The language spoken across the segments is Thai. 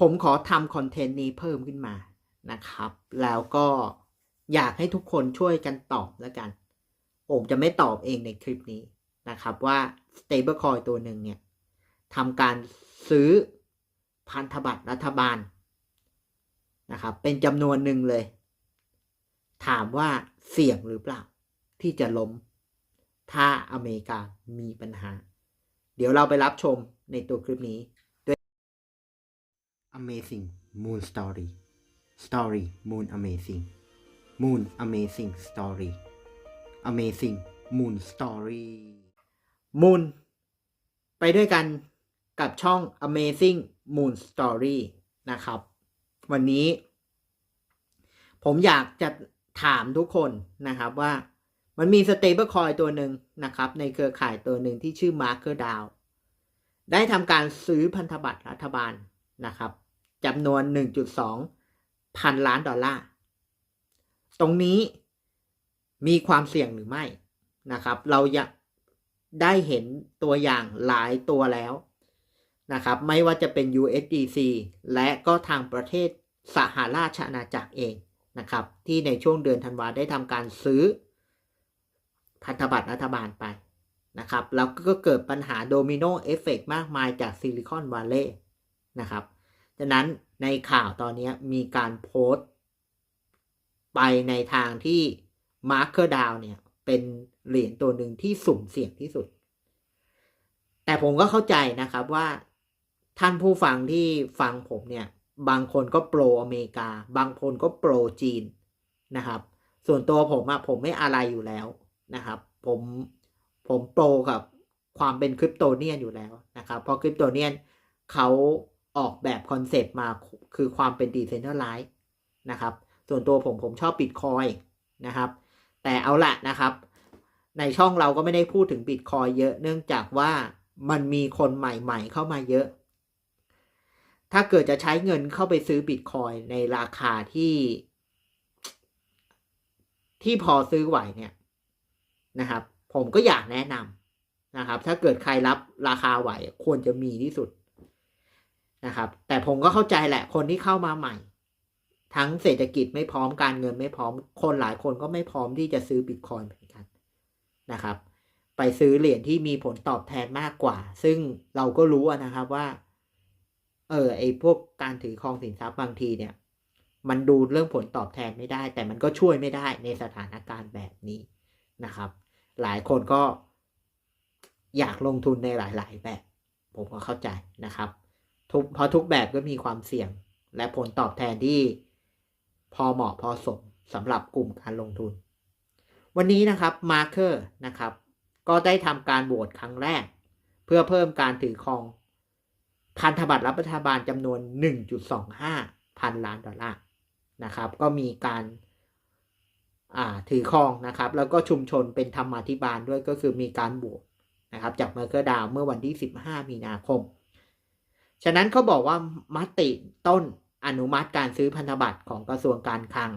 ผมขอทำคอนเทนต์นี้เพิ่มขึ้นมานะครับ แล้วก็อยากให้ทุกคนช่วยกันตอบแล้วกัน ผมจะไม่ตอบเองในคลิปนี้นะครับว่า stablecoin ตัวหนึ่งเนี่ยทำการซื้อพันธบัตรรัฐบาลนะครับเป็นจำนวนหนึ่งเลย ถามว่าเสี่ยงหรือเปล่า ที่จะล้ม ถ้าอเมริกามีปัญหา เดี๋ยวเราไปรับชมในตัวคลิปนี้ Amazing Moon Story Story Moon Amazing Moon Amazing Story Amazing Moon Story Moon ไปด้วยกันกับช่อง Amazing Moon Story นะครับ วันนี้ ผมอยากจะถามทุกคนนะครับว่ามันมี stable coin ตัวหนึ่งนะครับ ในเครือข่ายตัวหนึ่งที่ชื่อ Marker DAO ได้ทำการซื้อพันธบัตรรัฐบาลนะครับ จำนวน 1.2 พันล้านดอลลาร์ ตรงนี้มีความเสี่ยงหรือไม่นะครับ เราอยากได้เห็นตัวอย่างหลายตัวแล้วนะครับ ไม่ว่าจะเป็น USDC และก็ทางประเทศสหราชอาณาจักรเองนะครับ ที่ในช่วงเดือนธันวาได้ทำการซื้อพันธบัตรรัฐบาลไปนะครับ แล้วก็เกิดปัญหาโดมิโนเอฟเฟกมากมายจากซิลิคอนวัลเลย์นะครับ ฉะนั้นในข่าวตอนนี้มีการโพสต์ ไปในทางที่ Marker DAO เนี่ย เป็นเหรียญตัวหนึ่งที่สุ่มเสี่ยงที่สุด แต่ผมก็เข้าใจนะครับว่าท่านผู้ฟังที่ฟังผมเนี่ย บางคนก็โปรอเมริกา บางคนก็โปรจีนนะครับ ส่วนตัวผมอะผมไม่อะไรอยู่แล้วนะครับ ผมผมโปรกับความเป็นคริปโตเนียนอยู่แล้วนะครับ เพราะคริปโตเนียนเขา ออกแบบคอนเซปต์มาคือความเป็นดีเซนเทอร์ไลซ์นะครับ ส่วนตัวผมผมชอบบิตคอยนะครับ แต่เอาละนะครับ ในช่องเราก็ไม่ได้พูดถึงบิตคอยเยอะเนื่องจากว่ามันมีคนใหม่ๆ เข้ามาเยอะ ถ้าเกิดจะใช้เงินเข้าไปซื้อบิตคอยในราคาที่ที่พอซื้อไหวเนี่ยนะครับ ผมก็อยากแนะนำนะครับ ถ้าเกิดใครรับราคาไหวควรจะมีที่สุด นะครับ แต่ผมก็เข้าใจแหละคนที่เข้ามาใหม่ ทั้งเศรษฐกิจไม่พร้อมการเงินไม่พร้อม คนหลายคนก็ไม่พร้อมที่จะซื้อบิตคอยน์เหมือนกันนะครับ ไปซื้อเหรียญที่มีผลตอบแทนมากกว่า ซึ่งเราก็รู้นะครับว่า เออไอพวกการถือครองสินทรัพย์บางทีเนี่ย มันดูเรื่องผลตอบแทนไม่ได้ แต่มันก็ช่วยไม่ได้ในสถานการณ์แบบนี้นะครับ หลายคนก็อยากลงทุนในหลาย ๆ แบบ ผมก็เข้าใจนะครับ ทุกเพราะทุกแบบก็มีความเสี่ยง และผลตอบแทนที่พอเหมาะพอสมสำหรับกลุ่มการลงทุน วันนี้นะครับมาร์เกอร์นะครับ ก็ได้ทำการโหวตครั้งแรก เพื่อเพิ่มการถือครองพันธบัตรรัฐบาลจำนวน 1.25 พันล้านดอลลาร์นะครับ ก็มีการถือครองนะครับ แล้วก็ชุมชนเป็นธรรมาธิบาลด้วยก็คือมีการโหวตนะครับ จากเมอร์เกอร์ดาวเมื่อวันที่ 15 มีนาคม ฉะนั้นเขาบอกว่ามติต้นอนุมัติการซื้อพันธบัตรของกระทรวงการคลัง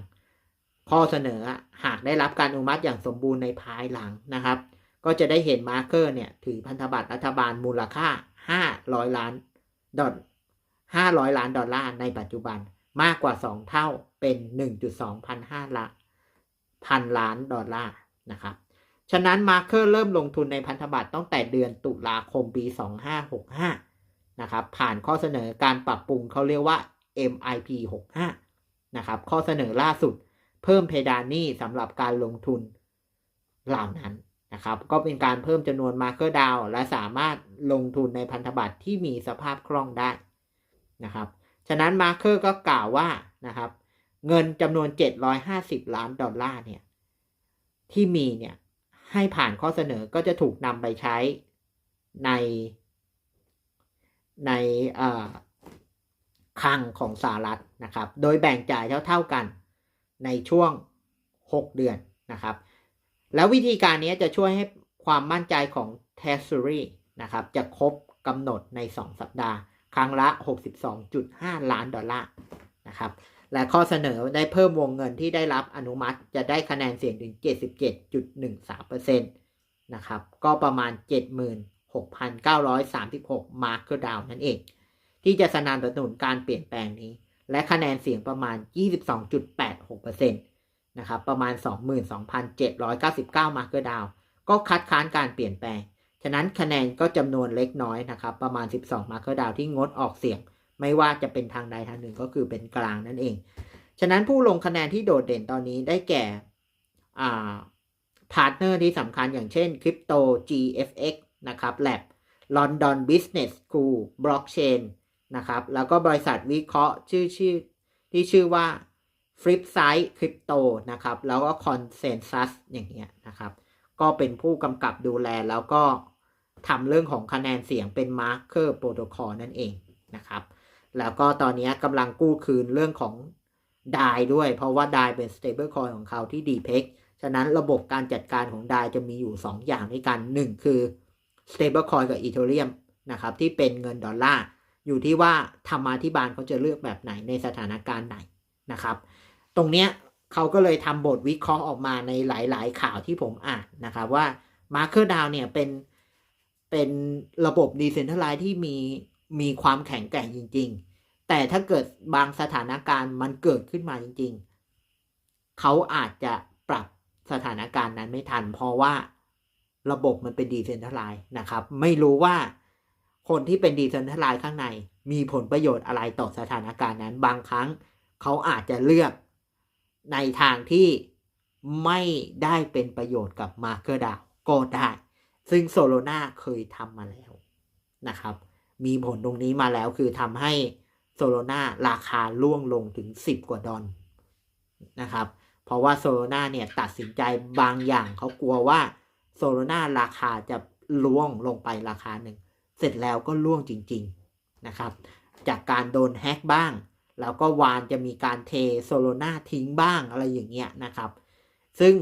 ข้อเสนอหากได้รับการอนุมัติอย่างสมบูรณ์ในภายหลังนะครับ ก็จะได้เห็นมาร์เกอร์เนี่ยถือพันธบัตรรัฐบาลมูลค่า 500 ล้านดอล500 ล้านดอลลาร์ในปัจจุบันมากกว่า 2 เท่าเป็น 1.2พัน5ละพันล้านดอลลาร์นะครับฉะนั้นมาร์เกอร์เริ่มลงทุนในพันธบัตรตั้งแต่เดือนตุลาคมปี 2565 นะครับผ่านข้อเสนอการปรับปรุงเขาเรียกว่า MIP 65นะครับข้อเสนอล่าสุด เพิ่มเพดานหนี้สำหรับการลงทุนเหล่านั้นนะครับก็เป็นการเพิ่มจำนวนมาร์เกอร์ดาวและสามารถลงทุนในพันธบัตรที่มีสภาพคล่องได้นะครับฉะนั้นมาร์เกอร์ก็กล่าวว่านะครับเงินจำนวน 750 ล้านดอลลาร์เนี่ยที่มีเนี่ยให้ผ่านข้อเสนอก็จะถูกนำไปใช้ใน ในคลังของสหรัฐนะครับ โดยแบ่งจ่ายเท่าๆกันในช่วง 6 เดือนนะครับ แล้ววิธีการนี้จะช่วยให้ความมั่นใจของ Treasury นะครับ จะครบกำหนดใน 2 สัปดาห์ ครั้งละ 62.5 ล้านดอลลาร์นะครับ และข้อเสนอได้เพิ่มวงเงินที่ได้รับอนุมัติจะได้คะแนนเสียงถึง 77.13%นะครับ ก็ประมาณ 70,000 6,936 มาร์กเกอร์ดาวนั่นเอง ที่จะสนับสนุนการเปลี่ยนแปลงนี้ และคะแนนเสียงประมาณ 22.86%นะครับประมาณ 22,799 มาร์เกอร์ดาวก็คัดค้านการเปลี่ยนแปลง ฉะนั้นคะแนนก็จำนวนเล็กน้อยนะครับประมาณ 12 มาร์เกอร์ดาวที่งดออกเสียง ไม่ว่าจะเป็นทางใดทางหนึ่งก็คือเป็นกลางนั่นเอง ฉะนั้นผู้ลงคะแนนที่โดดเด่นตอนนี้ได้แก่พาร์ทเนอร์ที่สำคัญอย่างเช่น Crypto GFX นะครับ Lab London Business School Blockchain นะครับ แล้วก็บริษัทวิเคราะห์ชื่อชื่อที่ชื่อว่า Flipside Crypto นะครับ แล้วก็ Consensus อย่างเงี้ยนะครับ ก็เป็นผู้กำกับดูแลแล้วก็ทำเรื่องของคะแนนเสียงเป็น Marker Protocol นั่นเองนะครับ แล้วก็ตอนนี้กำลังกู้คืนเรื่องของ DAI ด้วย เพราะว่า DAI เป็น stablecoin ของเขาที่ DPEX ฉะนั้นระบบการจัดการของ DAI จะมีอยู่ 2 อย่างด้วยกัน 1 คือ stablecoin กับ Ethereum นะครับที่เป็นเงินดอลลาร์อยู่ที่ว่าธรรมาธิบาลเขาจะเลือกแบบไหนในสถานการณ์ไหนนะครับ ตรงเนี้ยเขาก็เลยทำบทวิเคราะห์ออกมาในหลาย ๆ ข่าวที่ผมอ่านนะครับว่า Marker DAO เนี่ยเป็นเป็นระบบ Decentralized ที่มีมีความแข็งแกร่งจริง ๆ แต่ถ้าเกิดบางสถานการณ์มันเกิดขึ้นมาจริง ๆ เขาอาจจะปรับสถานการณ์นั้นไม่ทัน เพราะว่า ระบบมันเป็น Decentralized นะครับ ไม่รู้ว่าคนที่เป็น Decentralized ข้างใน มีผลประโยชน์อะไรต่อสถานการณ์นั้น บางครั้งเขาอาจจะเลือกในทางที่ไม่ได้เป็นประโยชน์กับ Marker DAO ก็ได้ ซึ่งโซโลนาเคยทำมาแล้วนะครับ มีผลตรงนี้มาแล้วคือทำให้โซโลนาราคาล่วงลงถึง 10 กว่าดอลนะครับ เพราะว่าโซโลนาเนี่ยตัดสินใจบางอย่างเขากลัวว่า โซโลนาราคาจะล่วงลงไปราคาหนึ่ง เสร็จแล้วก็ล่วงจริง ๆ นะครับ จากการโดนแฮกบ้าง แล้วก็วานจะมีการเทโซโลนาทิ้งบ้างอะไรอย่างเงี้ยนะครับ ซึ่ง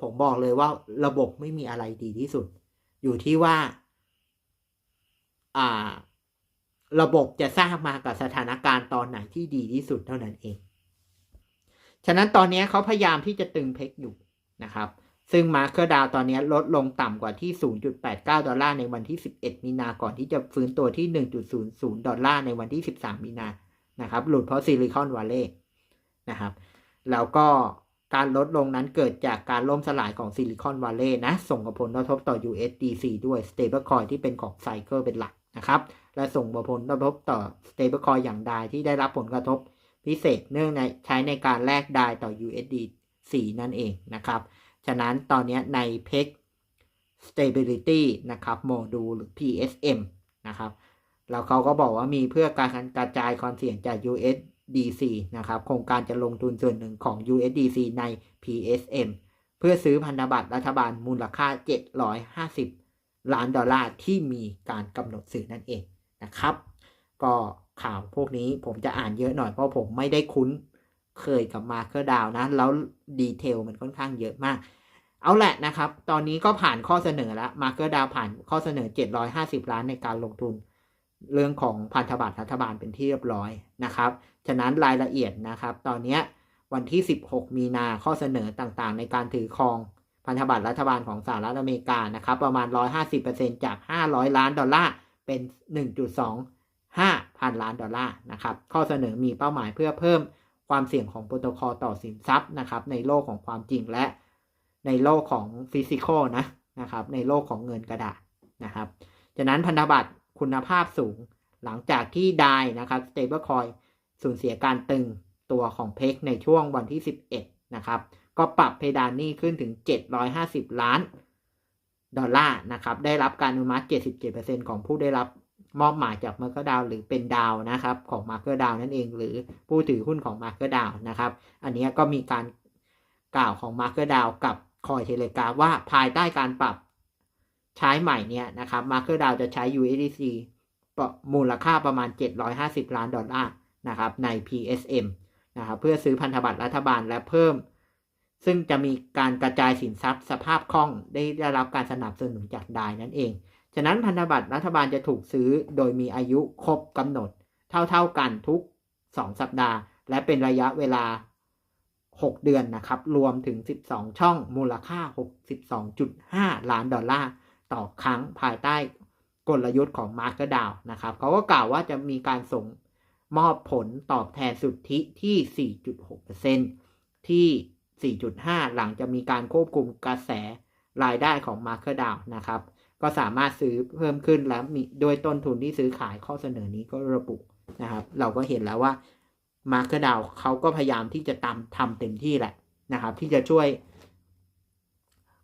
ผมบอกเลยว่าระบบไม่มีอะไรดีที่สุด อยู่ที่ว่า อ่า ระบบจะสร้างมากับสถานการณ์ตอนไหนที่ดีที่สุดเท่านั้นเอง ฉะนั้นตอนนี้เขาพยายามที่จะตึงเพกอยู่นะครับ ซึ่งมาร์เกอร์ดาวตอนนี้ลดลงต่ำกว่าที่ 0.89 ดอลลาร์ในวันที่ 11 มีนา ก่อนที่จะฟื้นตัวที่ 1.00 ดอลลาร์ในวันที่ 13 มีนา นะครับ หลุดเพราะซิลิคอนวัลเลย์นะครับ แล้วก็การลดลงนั้นเกิดจากการล่มสลายของซิลิคอนวัลเลย์นะ ส่งผลกระทบต่อ USDC ด้วย stablecoin ที่เป็นของไซเคิลเป็นหลักนะครับ และส่งผลกระทบต่อ stablecoin อย่างใดที่ได้รับผลกระทบพิเศษเนื่องในใช้ในการแลกได้ต่อ USDC นั่นเองนะครับ ฉะนั้นตอนนี้ใน PEG Stability นะครับ Module หรือ PSM นะครับ แล้วเขาก็บอกว่ามีเพื่อการกระจายความเสี่ยงจาก USDC นะครับ โครงการจะลงทุนส่วนหนึ่งของ USDC ใน PSM เพื่อซื้อพันธบัตรรัฐบาลมูลค่า 750 ล้านดอลลาร์ที่มีการกำหนดซื้อนั่นเองนะครับ ก็ข่าวพวกนี้ผมจะอ่านเยอะหน่อยเพราะผมไม่ได้คุ้น เคยกับ Marker DAO นะ แล้วดีเทลมันค่อนข้างเยอะมาก เอาแหละนะครับ ตอนนี้ก็ผ่านข้อเสนอแล้ว Marker DAO ผ่านข้อเสนอ 750 ล้านในการลงทุน เรื่องของพันธบัตรรัฐบาลเป็นที่เรียบร้อยนะครับ ฉะนั้นรายละเอียดนะครับ ตอนนี้วันที่ 16 มีนาข้อเสนอต่างๆ ในการถือครองพันธบัตรรัฐบาลของสหรัฐอเมริกานะครับ ประมาณ 150%จาก 500 ล้านดอลลาร์เป็น 1.25 พันล้านดอลลาร์นะครับ ข้อเสนอมีเป้าหมายเพื่อเพิ่ม ความเสี่ยงของโปรโตคอลต่อสินทรัพย์นะครับ ในโลกของความจริงและในโลกของฟิสิกอลนะนะครับ ในโลกของเงินกระดาษนะครับฉะนั้นพันธบัตรคุณภาพสูงหลังจากที่ได้นะครับ stablecoin สูญเสียการตึงตัวของเพกในช่วงวันที่ 11 นะครับ ก็ปรับเพดานหนี้ขึ้นถึง 750 ล้าน ดอลลาร์นะครับ ได้รับการอนุมัติ 77%ของผู้ได้รับ มอบหมายจากมาร์เกอร์ดาวหรือเป็นดาวนะครับของมาร์เกอร์ดาวนั่นเอง หรือผู้ถือหุ้นของมาร์เกอร์ดาวนะครับ อันนี้ก็มีการกล่าวของมาร์เกอร์ดาวกับคอยเทเลกราว่าภายใต้การปรับใช้ใหม่เนี่ยนะครับมาร์เกอร์ดาวจะใช้ USDC มูลค่าประมาณ 750 ล้านดอลลาร์นะครับใน PSM นะครับเพื่อซื้อพันธบัตรรัฐบาลและเพิ่ม ซึ่งจะมีการกระจายสินทรัพย์สภาพคล่องได้ได้รับการสนับสนุนจากดายนั่นเอง ฉะนั้นพันธบัตรรัฐบาลจะถูกซื้อโดยมีอายุครบกำหนด เท่าๆกันทุก 2 สัปดาห์ และเป็นระยะเวลา 6 เดือนนะครับ รวมถึง 12 ช่องมูลค่า 62.5 ล้านดอลลาร์ต่อครั้งภายใต้กลยุทธ์ของ Marker d a o นะครับเขาก็กล่าวว่าจะมีการส่งมอบผลตอบแทนสุทธิที่ 4.6%ที่ 4.5 หลังจะมีการควบคุมกระแสรายได้ของ Marker d a o นะครับ ก็สามารถซื้อเพิ่มขึ้นแล้วมีโดยต้นทุนที่ซื้อขายข้อเสนอนี้ก็ระบุนะครับ เราก็เห็นแล้วว่า Marker d a o เขาก็พยายามที่จะทำทำเต็มที่แหละนะครับ ที่จะช่วย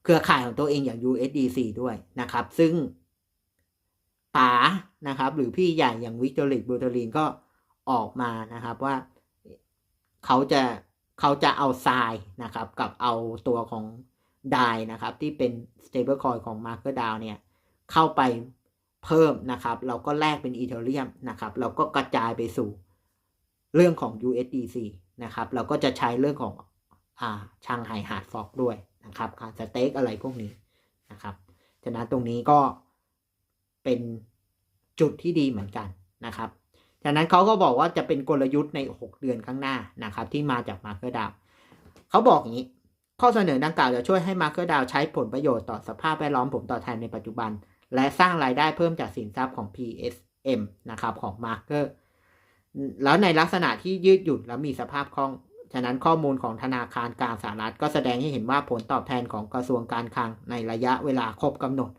เครือข่ายของตัวเองอย่าง USDC ด้วยนะครับ ซึ่งป๋านะครับ หรือพี่ใหญ่อย่างวิกตอริกบูตอรีนก็ออกมานะครับว่าเขาจะเขาจะเอาทรายนะครับ กับเอาตัวของดายนะครับ ที่เป็น stable coin ของ Marker d a o เนี่ย เข้าไปเพิ่มนะครับ เราก็แลกเป็นอีเทเรียมนะครับ เราก็กระจายไปสู่เรื่องของ USDC นะครับ เราก็จะใช้เรื่องของอ่าช่างไฮฮาร์ดฟอกด้วยนะครับการสเต็กอะไรพวกนี้นะครับ ฉะนั้นตรงนี้ก็เป็นจุดที่ดีเหมือนกันนะครับฉะนั้นเขาก็บอกว่าจะเป็นกลยุทธ์ใน 6 เดือนข้างหน้านะครับ ที่มาจาก Marker d a o เขาบอกอย่างนี้ ข้อเสนอดังกล่าวจะช่วยให้ Marker d a o ใช้ผลประโยชน์ต่อสภาพแวดล้อมผลตอแทนในปัจจุบัน และสร้างรายได้เพิ่มจากสินทรัพย์ของ PSM นะครับของ Marker แล้วในลักษณะที่ยืดหยุ่นและมีสภาพคล่อง ฉะนั้นข้อมูลของธนาคารกลางสหรัฐก็แสดงให้เห็นว่าผลตอบแทนของกระทรวงการคลังในระยะเวลาครบกำหนด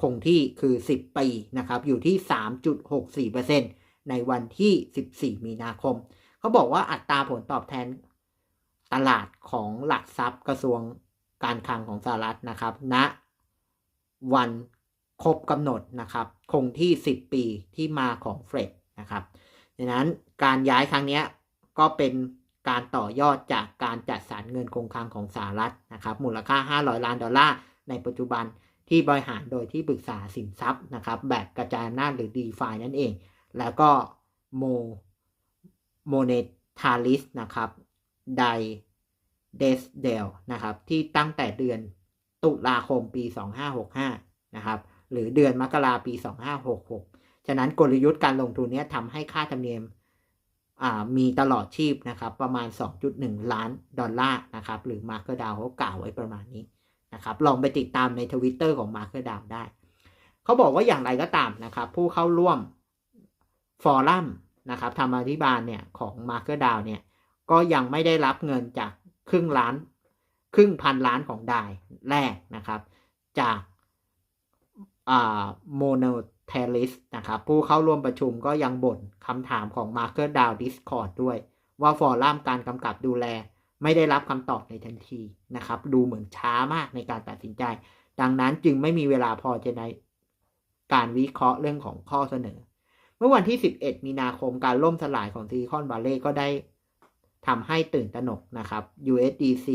คงที่คือ 10 ปีนะครับ อยู่ที่ 3.64%ในวันที่ 14 มีนาคม เขาบอกว่าอัตราผลตอบแทนตลาดของหลักทรัพย์กระทรวงการคลังของสหรัฐนะครับณวัน ครบกำหนดนะครับคงที่ 10 ปีที่มาของเฟดนะครับดังนั้นการย้ายครั้งนี้ก็เป็นการต่อยอดจากการจัดสรรเงินคงคลังของสหรัฐนะครับมูลค่า 500 ล้านดอลลาร์ในปัจจุบันที่บริหารโดยที่ปรึกษาสินทรัพย์นะครับแบบกระจายอำนาจหรือ d e f i นั่นเอง แล้วก็โมโมเนทาริสนะครับไดเดสเดลนะครับที่ตั้งแต่เดือนตุลาคมปี 2565 นะครับ หรือเดือนมกราปี 2566 ฉะนั้นกลยุทธ์การลงทุนนี้ทำให้ค่าธรรมเนียมมีตลอดชีพนะครับ ประมาณ 2.1 ล้านดอลลาร์นะครับ หรือมาร์เกอร์ดาวเขากล่าวไว้ประมาณนี้นะครับ ลองไปติดตามในทวิตเตอร์ของมาร์เกอร์ดาวได้ เขาบอกว่าอย่างไรก็ตามนะครับ ผู้เข้าร่วมฟอรัมนะครับธรรมาธิบาลเนี่ยของมาร์เกอร์ดาวเนี่ยก็ยังไม่ได้รับเงินจากครึ่งล้าน ครึ่งพันล้านของดายแรกนะครับ จาก อ่าโมโนเทลิสนะครับ ผู้เข้าร่วมประชุมก็ยังบ่นคำถามของ Marker d a o Discord ด้วย ว่าฟอรัมการกำกับดูแล ไม่ได้รับคำตอบในทันทีนะครับ ดูเหมือนช้ามากในการตัดสินใจ ดังนั้นจึงไม่มีเวลาพอจะในการวิเคราะห์เรื่องของข้อเสนอ เมื่อวันที่ 11 มีนาคมการล่มสลายของซิลิคอนวัลเลย์ก็ได้ทำให้ตื่นตระหนกนะครับ USDC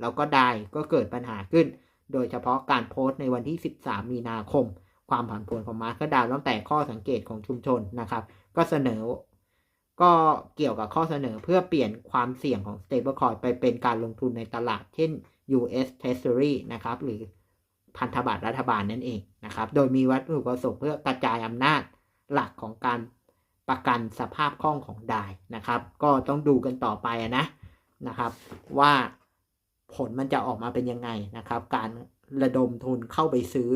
แล้วก็ได้ก็เกิดปัญหาขึ้น โดยเฉพาะการโพสต์ในวันที่ 13 มีนาคม ความผันผวนของมาร์คดาวตั้งแต่ข้อสังเกตของชุมชนนะครับ ก็เสนอ ก็เกี่ยวกับข้อเสนอเพื่อเปลี่ยนความเสี่ยงของ stablecoin ไปเป็นการลงทุนในตลาด เช่น US Treasury นะครับ หรือพันธบัตรรัฐบาลนั่นเองนะครับ โดยมีวัตถุประสงค์เพื่อกระจายอำนาจหลักของการประกันสภาพคล่องของดายนะครับ ก็ต้องดูกันต่อไปนะนะครับ ว่า ผลมันจะออกมาเป็นยังไงนะครับ การระดมทุนเข้าไปซื้อ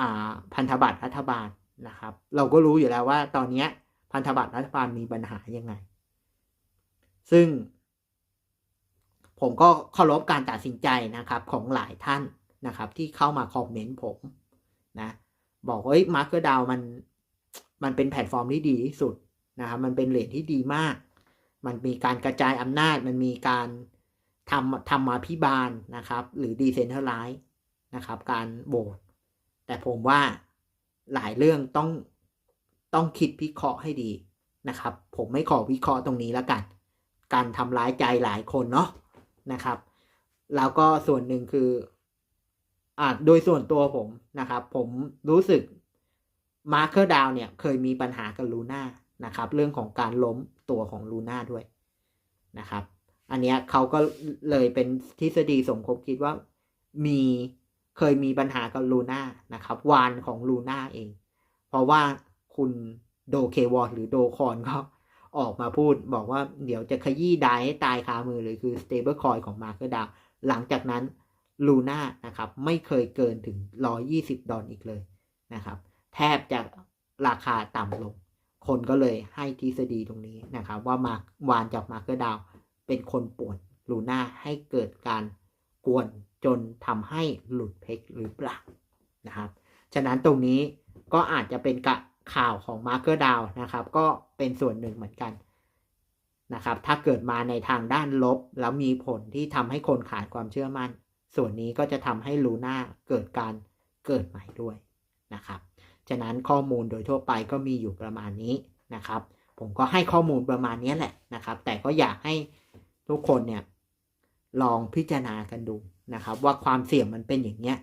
อ่พันธบัตรรัฐบาลนะครับ เราก็รู้อยู่แล้วว่าตอนนี้พันธบัตรรัฐบาลมีปัญหายังไง ซึ่ง ผมก็เคารพการตัดสินใจนะครับของหลายท่านนะครับ ที่เข้ามาคอมเมนต์ผมนะบอกเฮ้ยมาร์เกอร์ดาวมันมันเป็นแพลตฟอร์มที่ดีที่สุดนะครับมันเป็นเลทที่ดีมาก มันมีการกระจายอำนาจมันมีการ ทำทำมาพิบาลนะครับ หรือดีเซนเทอร์ไลซ์นะครับ การโหวตแต่ผมว่าหลายเรื่องต้องต้องคิดพิเคราะห์ให้ดีนะครับ ผมไม่ขอวิเคราะห์ตรงนี้แล้วกัน การทำร้ายใจหลายคนเนาะนะครับ แล้วก็ส่วนหนึ่งคืออ่าโดยส่วนตัวผมนะครับ ผมรู้สึกมาร์เกอร์ดาวเนี่ยเคยมีปัญหากับลูน่านะครับ เรื่องของการล้มตัวของลูน่าด้วยนะครับ อันเนี้ยเขาก็เลยเป็นทฤษฎีสมคบคิดว่ามีเคยมีปัญหากับลูน่านะครับ วานของลูน่าเอง เพราะว่าคุณโดเควอร์หรือโดคอนก็ออกมาพูดบอกว่าเดี๋ยวจะขยี้ได้ให้ตายคามือเลยคือ stable coin ของ Marker d a o หลังจากนั้นลูน่านะครับไม่เคยเกินถึง 120 ดอลอีกเลยนะครับ แทบจะราคาต่ำลง คนก็เลยให้ทฤษฎีตรงนี้นะครับ ว่ามาวานจากมาร์เกอร์ดาว เป็นคนป่วนลูน่าให้เกิดการกวนจนทำให้หลุดเพกหรือเปล่านะครับ ฉะนั้นตรงนี้ก็อาจจะเป็นกะข่าวของมาร์เกอร์ดาวนะครับ ก็เป็นส่วนหนึ่งเหมือนกันนะครับ ถ้าเกิดมาในทางด้านลบ แล้วมีผลที่ทำให้คนขาดความเชื่อมั่น ส่วนนี้ก็จะทำให้ลูน่าเกิดการเกิดใหม่ด้วยนะครับ ฉะนั้นข้อมูลโดยทั่วไปก็มีอยู่ประมาณนี้นะครับ ผมก็ให้ข้อมูลประมาณนี้แหละนะครับ แต่ก็อยากให้ ทุกคนเนี่ยลองพิจารณากันดูนะครับ ว่าความเสี่ยงมันเป็นอย่างเนี้ย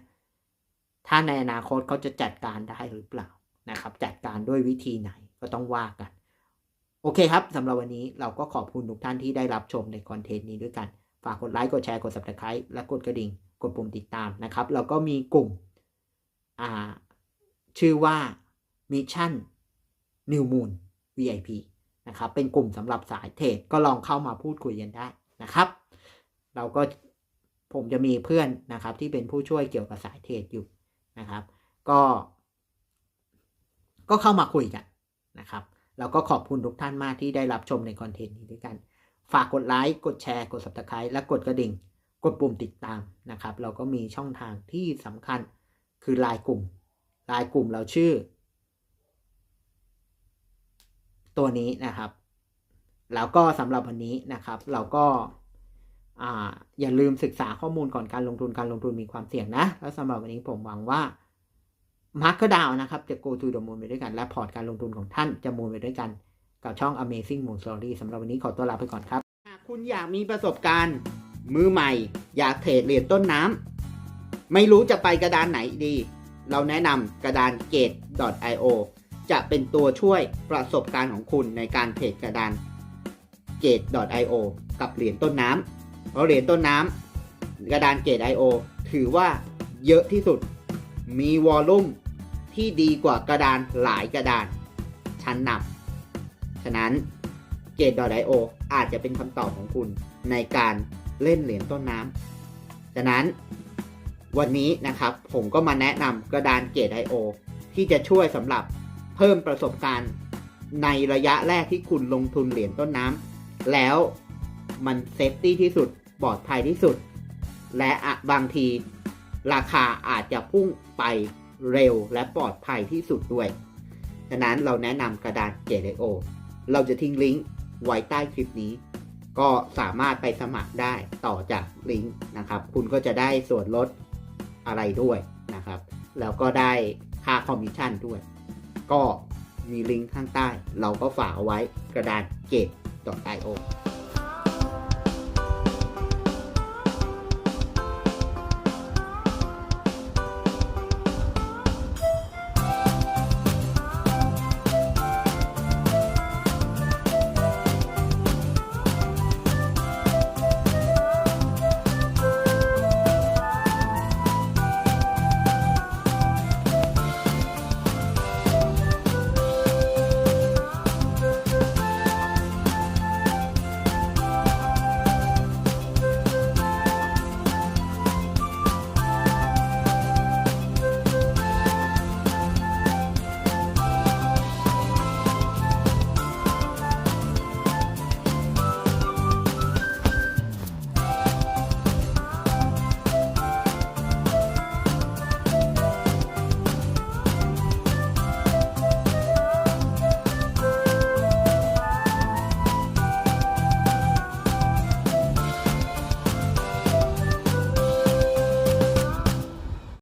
ถ้าในอนาคตเขาจะจัดการได้หรือเปล่านะครับ จัดการด้วยวิธีไหนก็ต้องว่ากัน โอเคครับสำหรับวันนี้เราก็ขอบคุณทุกท่านที่ได้รับชมในคอนเทนต์นี้ด้วยกัน ฝากกดไลค์กดแชร์กด subscribe และกดกระดิ่ง กดปุ่มติดตามนะครับแล้วก็มีกลุ่มชื่อว่า Mission New Moon VIP นะครับ เป็นกลุ่มสำหรับสายเทรดก็ลองเข้ามาพูดคุยกันได้นะครับ เราก็ผมจะมีเพื่อนนะครับ ที่เป็นผู้ช่วยเกี่ยวกับสายเทรดอยู่นะครับ ก็ ก็เข้ามาคุยกันนะครับแล้วก็ขอบคุณทุกท่านมากที่ได้รับชมในคอนเทนต์นี้ด้วยกัน ฝากกดไลค์กดแชร์ กด subscribe และกดกระดิ่ง กดปุ่มติดตามนะครับ เราก็มีช่องทางที่สำคัญคือไลน์กลุ่มไลน์กลุ่มเราชื่อ ตัวนี้นะครับ แล้วก็สำหรับวันนี้นะครับ เราก็ออย่าลืมศึกษาข้อมูลก่อนการลงทุนการลงทุนมีความเสี่ยงนะ แล้วสำหรับวันนี้ผมหวังว่ามาร์กดาวนะครับ จะ go to the moon ไปด้วยกัน และพอร์ตการลงทุนของท่านจะมูนไปด้วยกัน กับช่อง Amazing Moon Story สำหรับวันนี้ขอตัวลาไปก่อนครับ หากคุณอยากมีประสบการณ์ มือใหม่ อยากเทรดเหรียญต้นน้ำไม่รู้จะไปกระดานไหนดี เราแนะนำกระดาน gate.io จะเป็นตัวช่วยประสบการณ์ของคุณในการเทรดกระดาน gate.io กับเหรียญต้นน้ำเพราะเหรียญต้นน้ำกระดาน gate.io ถือว่าเยอะที่สุด มีวอลลุ่มที่ดีกว่ากระดานหลายกระดาน ชั้นนำฉะนั้น gate.io อาจจะเป็นคำตอบของคุณในการเล่นเหรียญต้นน้ำฉะนั้นวันนี้นะครับผมก็มาแนะนำกระดานเกต IO ที่จะช่วยสำหรับ เพิ่มประสบการณ์ในระยะแรกที่คุณลงทุนเหรียญต้นน้ำแล้วมันเซฟตี้ที่สุดปลอดภัยที่สุด และบางทีราคาอาจจะพุ่งไปเร็วและปลอดภัยที่สุดด้วยฉะนั้นเราแนะนำกระดานเกต IO เราจะทิ้งลิงก์ไว้ใต้คลิปนี้ ก็สามารถไปสมัครได้ต่อจากลิงก์นะครับ คุณก็จะได้ส่วนลดอะไรด้วยนะครับ แล้วก็ได้ค่าคอมมิชชั่นด้วย ก็มีลิงก์ข้างใต้ เราก็ฝากเอาไว้กระดานเกต .io